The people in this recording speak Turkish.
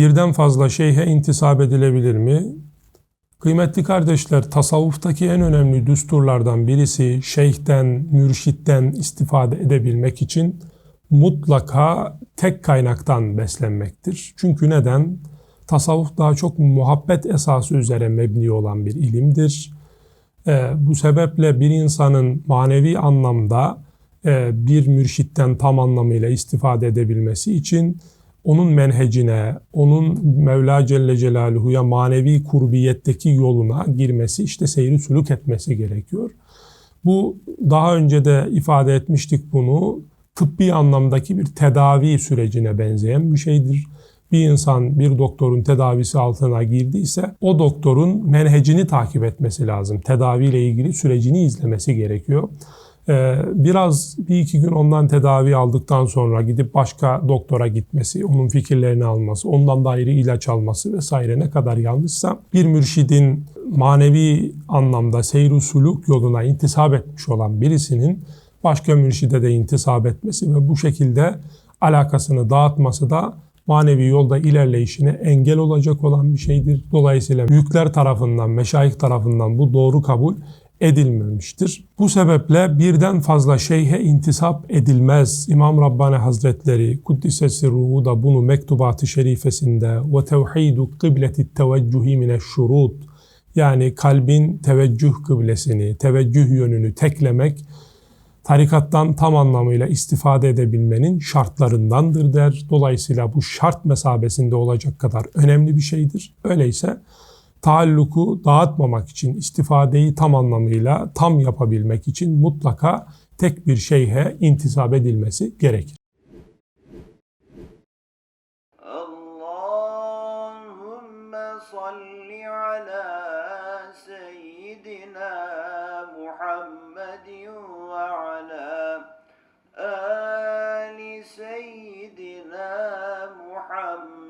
birden fazla şeyhe intisap edilebilir mi? Kıymetli kardeşler, tasavvuftaki en önemli düsturlardan birisi şeyhten, mürşitten istifade edebilmek için mutlaka tek kaynaktan beslenmektir. Çünkü neden? Tasavvuf daha çok muhabbet esası üzere mebni olan bir ilimdir. Ee, bu sebeple bir insanın manevi anlamda e, bir mürşitten tam anlamıyla istifade edebilmesi için onun menhecine, onun Mevla Celle Celaluhu'ya manevi kurbiyetteki yoluna girmesi, işte seyri sülük etmesi gerekiyor. Bu daha önce de ifade etmiştik bunu. Tıbbi anlamdaki bir tedavi sürecine benzeyen bir şeydir. Bir insan bir doktorun tedavisi altına girdiyse o doktorun menhecini takip etmesi lazım. Tedaviyle ilgili sürecini izlemesi gerekiyor. Ee, biraz bir iki gün ondan tedavi aldıktan sonra gidip başka doktora gitmesi, onun fikirlerini alması, ondan da ayrı ilaç alması vesaire ne kadar yanlışsa bir mürşidin manevi anlamda seyr suluk yoluna intisap etmiş olan birisinin başka mürşide de intisap etmesi ve bu şekilde alakasını dağıtması da manevi yolda ilerleyişine engel olacak olan bir şeydir. Dolayısıyla büyükler tarafından, meşayih tarafından bu doğru kabul edilmemiştir. Bu sebeple birden fazla şeyhe intisap edilmez. İmam Rabbani Hazretleri Kuddisesi ruhu da bunu mektubatı şerifesinde ve tevhidu kıbleti teveccühi mine şurut yani kalbin teveccüh kıblesini, teveccüh yönünü teklemek tarikattan tam anlamıyla istifade edebilmenin şartlarındandır der. Dolayısıyla bu şart mesabesinde olacak kadar önemli bir şeydir. Öyleyse taalluku dağıtmamak için, istifadeyi tam anlamıyla tam yapabilmek için mutlaka tek bir şeyhe intisap edilmesi gerekir. محمد